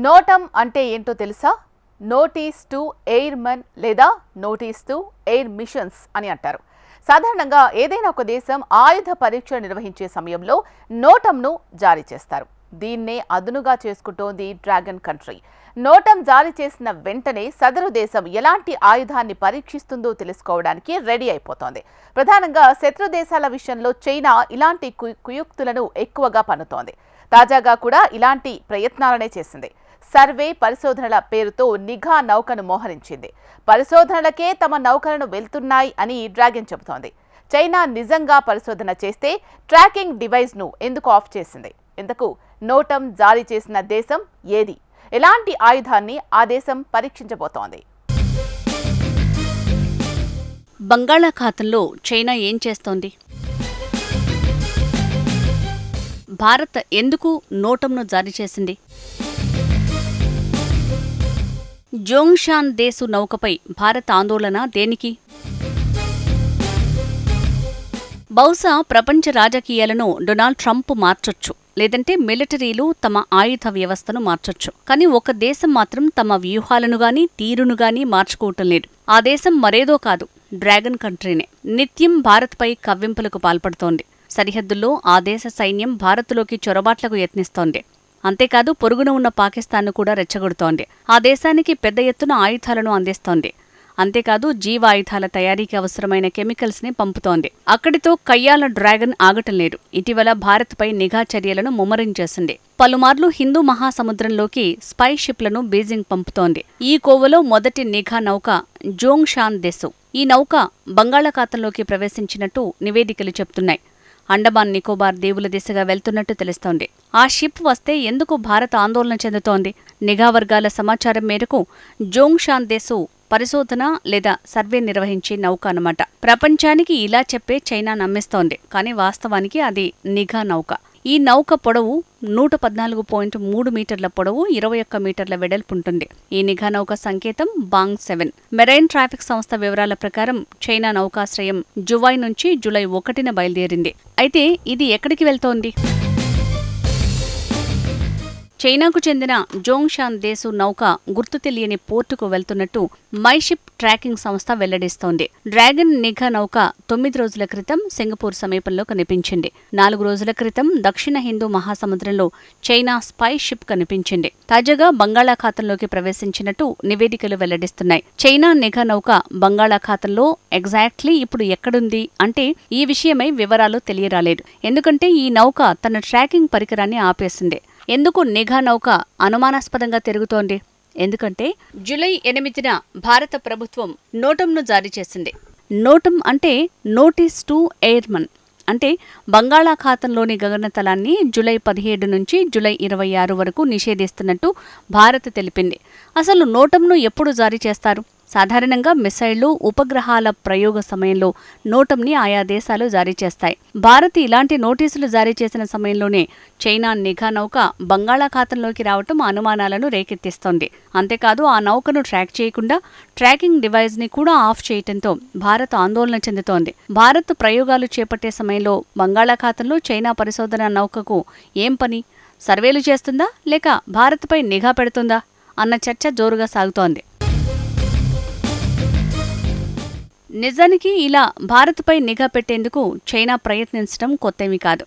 నోటం అంటే ఏంటో తెలుసా? నోటీస్ టు ఎయిర్మన్ లేదా నోటీస్ టు ఎయిర్ మిషన్స్ అని అంటారు. సాధారణంగా ఏదైనా ఒక దేశం ఆయుధ పరీక్ష నిర్వహించే సమయంలో నోటంను జారీ చేస్తారు. దీన్నే అదునుగా చేసుకుంటోంది డ్రాగన్ కంట్రీ. నోటం జారీ చేసిన వెంటనే సదరు దేశం ఎలాంటి ఆయుధాన్ని పరీక్షిస్తుందో తెలుసుకోవడానికి రెడీ అయిపోతోంది. ప్రధానంగా శత్రు దేశాల విషయంలో చైనా ఇలాంటి కు- కుయుక్తులను ఎక్కువగా పన్నుతోంది. తాజాగా కూడా ఇలాంటి ప్రయత్నాలనే చేసింది. సర్వే పరిశోధనల పేరుతో నిఘా నౌకను మోహరించింది. పరిశోధనలకే తమ నౌకలను వెళ్తున్నాయి అని డ్రాగన్ చెబుతోంది. చైనా నిజంగా పరిశోధన చేస్తే ట్రాకింగ్ డివైస్ను ఎందుకు ఆఫ్ చేసింది? ఇంతకు నోటం జారీ చేసిన దేశం ఏది? ఎలాంటి ఆయుధాన్ని ఆ దేశం పరీక్షించబోతోంది? బంగాళాఖాతంలో చైనా ఏం చేస్తోంది? భారత్ ఎందుకు నోటంను జారీ చేసింది? జోంగ్షాన్ దేశు నౌకపై భారత్ ఆందోళన దేనికి? బహుశా ప్రపంచ రాజకీయాలను డొనాల్డ్ ట్రంప్ మార్చొచ్చు లేదంటే మిలిటరీలు తమ ఆయుధ వ్యవస్థను మార్చొచ్చు. కానీ ఒక దేశం మాత్రం తమ వ్యూహాలను గాని తీరును గాని మార్చుకోవటం లేదు. ఆ దేశం మరేదో కాదు డ్రాగన్ కంట్రీనే. నిత్యం భారత్పై కవ్వింపులకు పాల్పడుతోంది. సరిహద్దుల్లో ఆ దేశ సైన్యం భారత్లోకి చొరబాట్లకు యత్నిస్తోంది. అంతేకాదు పొరుగున ఉన్న పాకిస్తాన్ను కూడా రెచ్చగొడుతోంది. ఆ దేశానికి పెద్ద ఎత్తున ఆయుధాలను అందిస్తోంది. అంతేకాదు జీవాయుధాల తయారీకి అవసరమైన కెమికల్స్ని పంపుతోంది. అక్కడితో కయ్యాల డ్రాగన్ ఆగటం లేదు ఇటీవల భారత్పై నిఘా చర్యలను ముమ్మరం చేసింది పలుమార్లు హిందూ మహాసముద్రంలోకి స్పై షిప్లను బీజింగ్ పంపుతోంది. ఈ కోవలో మొదటి నిఘా నౌక జోంగ్ షాన్ దెసు ఈ నౌక బంగాళాఖాతంలోకి ప్రవేశించినట్టు నివేదికలు చెప్తున్నాయి. అండమాన్ నికోబార్ దీవుల దిశగా వెళ్తున్నట్టు తెలుస్తోంది. ఆ షిప్ వస్తే ఎందుకు భారత్ ఆందోళన చెందుతోంది? నిఘా వర్గాల సమాచారం మేరకు జోంగ్ షాన్ దేశు పరిశోధన లేదా సర్వే నిర్వహించే నౌక అన్నమాట. ప్రపంచానికి ఇలా చెప్పే చైనా నమ్మిస్తోంది. కానీ వాస్తవానికి అది నిఘా నౌక. ఈ నౌక పొడవు నూట పద్నాలుగు పాయింట్ మూడు మీటర్ల పొడవు ఇరవై ఒక్క మీటర్ల వెడల్పు ఉంటుంది. ఈ నిఘా నౌక సంకేతం బాంగ్ సెవెన్. మెరైన్ ట్రాఫిక్ సంస్థ వివరాల ప్రకారం చైనా నౌకాశ్రయం జువై నుంచి జూలై ఒకటిన బయలుదేరింది. అయితే ఇది ఎక్కడికి వెళ్తోంది? చైనాకు చెందిన జోంగ్షాన్ దేశు నౌక గుర్తు తెలియని పోర్టుకు వెళ్తున్నట్టు మైషిప్ ట్రాకింగ్ సంస్థ వెల్లడిస్తోంది. డ్రాగన్ నిఘా నౌక తొమ్మిది రోజుల క్రితం సింగపూర్ సమీపంలో కనిపించింది. నాలుగు రోజుల క్రితం దక్షిణ హిందూ మహాసముద్రంలో చైనా స్పై షిప్ కనిపించింది. తాజాగా బంగాళాఖాతంలోకి ప్రవేశించినట్టు నివేదికలు వెల్లడిస్తున్నాయి. చైనా నిఘా నౌక బంగాళాఖాతంలో ఎగ్జాక్ట్లీ ఇప్పుడు ఎక్కడుంది అంటే ఈ విషయమై వివరాలు తెలియరాలేదు. ఎందుకంటే ఈ నౌక తన ట్రాకింగ్ పరికరాన్ని ఆపేసింది. ఎందుకు నిఘా నౌక అనుమానాస్పదంగా తిరుగుతోంది? ఎందుకంటే జూలై ఎనిమిదిన భారత ప్రభుత్వం నోటంను జారీ చేసింది. నోటం అంటే నోటీస్ టు ఎయిర్మన్ అంటే బంగాళాఖాతంలోని గగనతలాన్ని జూలై పదిహేడు నుంచి జూలై ఇరవై ఆరు వరకు నిషేధిస్తున్నట్టు భారత్ తెలిపింది. అసలు నోటంను ఎప్పుడు జారీ చేస్తారు? సాధారణంగా మిసైళ్ళు ఉపగ్రహాల ప్రయోగ సమయంలో నోటంని ఆయా దేశాలు జారీ చేస్తాయి. భారత్ ఇలాంటి నోటీసులు జారీ చేసిన సమయంలోనే చైనా నిఘా నౌక బంగాళాఖాతంలోకి రావటం అనుమానాలను రేకెత్తిస్తోంది. అంతేకాదు ఆ నౌకను ట్రాక్ చేయకుండా ట్రాకింగ్ డివైస్ని కూడా ఆఫ్ చేయటంతో భారత్ ఆందోళన చెందుతోంది. భారత్ ప్రయోగాలు చేపట్టే సమయంలో బంగాళాఖాతంలో చైనా పరిశోధన నౌకకు ఏం పని? సర్వేలు చేస్తుందా? లేక భారత్పై నిఘా పెడుతుందా? అన్న చర్చ జోరుగా సాగుతోంది. నిజానికి ఇలా భారత్పై నిఘా పెట్టేందుకు చైనా ప్రయత్నించడం కొత్తేమీ కాదు.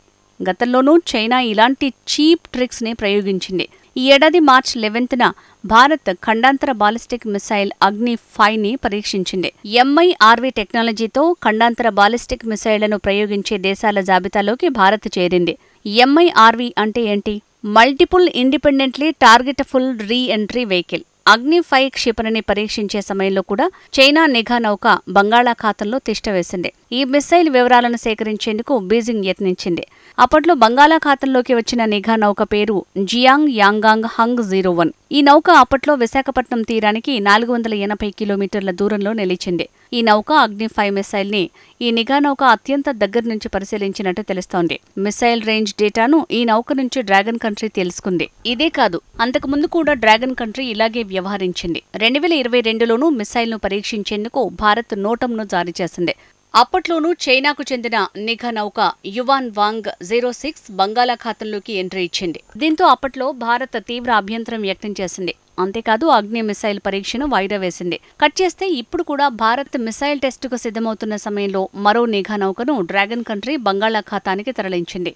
గతంలోనూ చైనా ఇలాంటి చీప్ ట్రిక్స్ని ప్రయోగించింది. ఈ ఏడాది మార్చ్ లెవెన్త్న భారత్ ఖండాంతర బాలిస్టిక్ మిసైల్ అగ్ని ఫైవ్ని పరీక్షించింది. ఎంఐఆర్వి టెక్నాలజీతో ఖండాంతర బాలిస్టిక్ మిసైళ్ళను ప్రయోగించే దేశాల జాబితాలోకి భారత్ చేరింది. ఎంఐఆర్వి అంటే ఏంటి? Multiple independently targetable re entry vehicle. Agni క్షిపణిని పరీక్షించే సమయంలో కూడా చైనా నిఘా నౌక బంగాళాఖాతంలో తిష్టవేసింది ఈ మిసైల్ వివరాలను సేకరించేందుకు బీజింగ్ యత్నించింది. అప్పట్లో బంగాళాఖాతంలోకి వచ్చిన నిఘా నౌక పేరు Xiang Yang Hong zero one. ఈ నౌక అప్పట్లో విశాఖపట్నం తీరానికి నాలుగు వందల ఎనభై కిలోమీటర్ల దూరంలో నిలిచింది. ఈ నౌక అగ్ని ఫైవ్ మిసైల్ని ఈ నిఘా నౌక అత్యంత దగ్గర నుంచి పరిశీలించినట్టు తెలుస్తోంది. మిసైల్ రేంజ్ డేటాను ఈ నౌక నుంచి డ్రాగన్ కంట్రీ తెలుసుకుంది. ఇదే కాదు అంతకుముందు కూడా డ్రాగన్ కంట్రీ ఇలాగే వ్యవహరించింది. రెండు వేల ఇరవై రెండులోనూ మిసైల్ను పరీక్షించేందుకు భారత్ నోటంను జారీ చేసింది. అప్పట్లోనూ చైనాకు చెందిన నిఘా నౌక యువాన్ వాంగ్ జీరో సిక్స్ బంగాళాఖాతంలోకి ఎంట్రీ ఇచ్చింది. దీంతో అప్పట్లో భారత్ తీవ్ర అభ్యంతరం వ్యక్తం చేసింది. అంతేకాదు అగ్ని మిసైల్ పరీక్షను వాయిదా వేసింది. కట్ చేస్తే ఇప్పుడు కూడా భారత్ మిసైల్ టెస్టుకు సిద్ధమవుతున్న సమయంలో మరో నిఘా నౌకను డ్రాగన్ కంట్రీ బంగాళాఖాతానికి తరలించింది.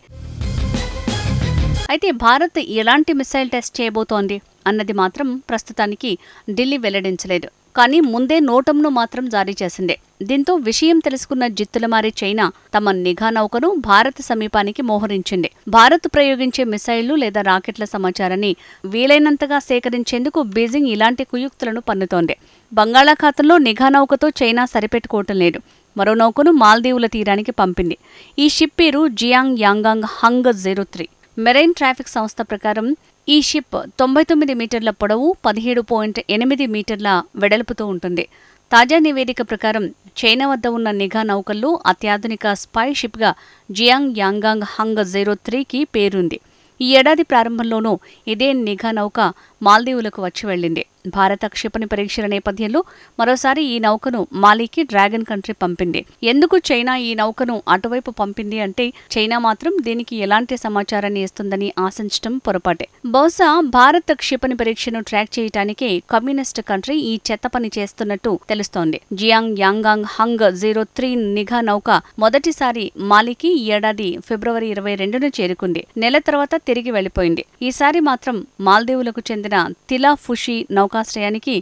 అయితే భారత్ ఎలాంటి మిసైల్ టెస్ట్ చేయబోతోంది? అన్నది మాత్రం ప్రస్తుతానికి ఢిల్లీ వెల్లడించలేదు. కానీ ముందే నోటంను మాత్రం జారీ చేసింది. దీంతో విషయం తెలుసుకున్న జిత్తులమారి చైనా తమ నిఘా నౌకను భారత్ సమీపానికి మోహరించింది. భారత్ ప్రయోగించే మిసైళ్ళు లేదా రాకెట్ల సమాచారాన్ని వీలైనంతగా సేకరించేందుకు బీజింగ్ ఇలాంటి కుయుక్తులను పన్నుతోంది. బంగాళాఖాతంలో నిఘా నౌకతో చైనా సరిపెట్టుకోవటం లేదు. మరో నౌకను మాల్దీవుల తీరానికి పంపింది. ఈ షిప్ పేరు Xiang Yang Hong zero three. Marine traffic సంస్థ ప్రకారం ఈ షిప్ తొంభై తొమ్మిది మీటర్ల పొడవు పదిహేడు పాయింట్ ఎనిమిది మీటర్ల వెడల్పుతో ఉంటుంది. తాజా నివేదిక ప్రకారం చైనా వద్ద ఉన్న నిఘా నౌకల్లో అత్యాధునిక స్పై షిప్గా జియాంగ్ యాంగాంగ్ హంగ్ జీరో త్రీకి పేరుంది. ఈ ఏడాది ప్రారంభంలోనూ ఇదే నిఘా నౌక మాల్దీవులకు వచ్చి వెళ్ళింది భారత క్షిపణి పరీక్షల నేపథ్యంలో మరోసారి ఈ నౌకను మాలికి డ్రాగన్ కంట్రీ పంపింది. ఎందుకు చైనా ఈ నౌకను అటువైపు పంపింది అంటే చైనా మాత్రం దీనికి ఎలాంటి సమాచారాన్ని ఇస్తుందని ఆశించడం పొరపాటే. బహుశా భారత క్షిపణి పరీక్షను ట్రాక్ చేయటానికి కమ్యూనిస్ట్ కంట్రీ ఈ చెత్త పని చేస్తున్నట్టు తెలుస్తోంది. Xiang Yang Hong zero three నిఘా నౌక మొదటిసారి మాలికి ఈ ఏడాది ఫిబ్రవరి ఇరవై రెండున చేరుకుంది. నెల తర్వాత తిరిగి వెళ్ళిపోయింది ఈసారి మాత్రం మాల్దీవులకు చెందిన తిలా ఫుషి నౌకాశ్రయానికి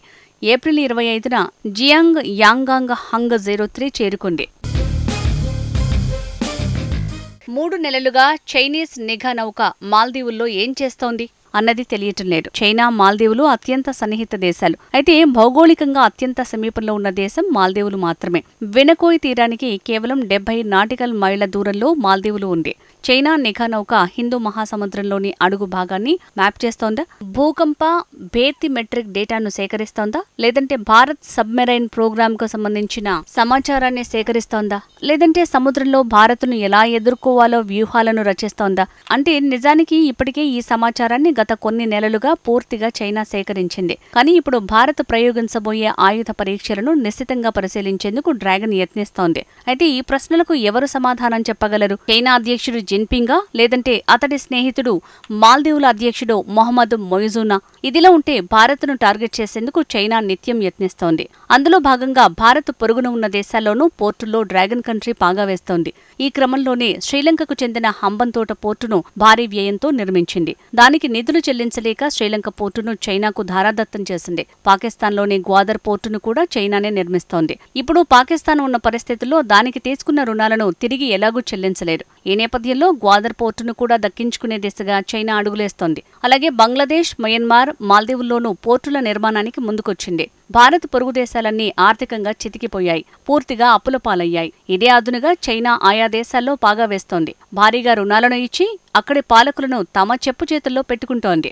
ఏప్రిల్ ఇరవై ఐదున Xiang Yang Hong zero three చేరుకుంది. మూడు నెలలుగా చైనీస్ నిఘా నౌక మాల్దీవుల్లో ఏం చేస్తోంది అన్నది తెలియటం లేదు. చైనా మాల్దీవులు అత్యంత సన్నిహిత దేశాలు. అయితే భౌగోళికంగా అత్యంత సమీపంలో ఉన్న దేశం మాల్దీవులు మాత్రమే. వెనకోయి తీరానికి కేవలం డెబ్బై నాటికల్ మైళ్ళ దూరంలో మాల్దీవులు ఉంది. చైనా నిఘా నౌక హిందూ మహాసముద్రంలోని అడుగు భాగాన్ని మ్యాప్ చేస్తోందా. భూకంప బేతిమెట్రిక్ డేటాను సేకరిస్తోందా? లేదంటే భారత్ సబ్మెరైన్ ప్రోగ్రామ్కు సంబంధించిన సమాచారాన్ని సేకరిస్తోందా? లేదంటే సముద్రంలో భారత్ను ఎలా ఎదుర్కోవాలో వ్యూహాలను రచిస్తోందా? అంటే నిజానికి ఇప్పటికే ఈ సమాచారాన్ని గత కొన్ని నెలలుగా పూర్తిగా చైనా సేకరించింది. కానీ ఇప్పుడు భారత్ ప్రయోగించబోయే ఆయుధ పరీక్షలను నిశ్చితంగా పరిశీలించేందుకు డ్రాగన్ యత్నిస్తోంది. అయితే ఈ ప్రశ్నలకు ఎవరు సమాధానం చెప్పగలరు? చైనా అధ్యక్షుడు జిన్పింగా లేదంటే అతడి స్నేహితుడు మాల్దీవుల అధ్యక్షుడు మొహమ్మద్ మొయిజునా. ఇదిలా ఉంటే భారత్ను టార్గెట్ చేసేందుకు చైనా నిత్యం యత్నిస్తోంది. అందులో భాగంగా భారత్ పొరుగున ఉన్న దేశాల్లోనూ పోర్టుల్లో డ్రాగన్ కంట్రీ పాగా వేస్తోంది. ఈ క్రమంలోనే శ్రీలంకకు చెందిన హంబంతోట పోర్టును భారీ వ్యయంతో నిర్మించింది. దానికి నిధులు చెల్లించలేక శ్రీలంక పోర్టును చైనాకు ధారాదత్తం చేసింది. పాకిస్తాన్లోని గ్వాదర్ పోర్టును కూడా చైనానే నిర్మిస్తోంది. ఇప్పుడు పాకిస్తాన్ ఉన్న పరిస్థితుల్లో దానికి తీసుకున్న రుణాలను తిరిగి ఎలాగూ చెల్లించలేరు. ఈ నేపథ్యంలో గ్వాదర్ పోర్టును కూడా దక్కించుకునే దిశగా చైనా అడుగులేస్తోంది. అలాగే బంగ్లాదేశ్ మయన్మార్ మాల్దీవుల్లోనూ పోర్టుల నిర్మాణానికి ముందుకొచ్చింది. భారత్ పొరుగు దేశాలన్నీ ఆర్థికంగా చితికిపోయాయి. పూర్తిగా అప్పుల పాలయ్యాయి. ఇదే అదునుగా చైనా ఆయా దేశాల్లో పాగా వేస్తోంది. భారీగా రుణాలను ఇచ్చి అక్కడి పాలకులను తమ చెప్పు చేతుల్లో పెట్టుకుంటోంది.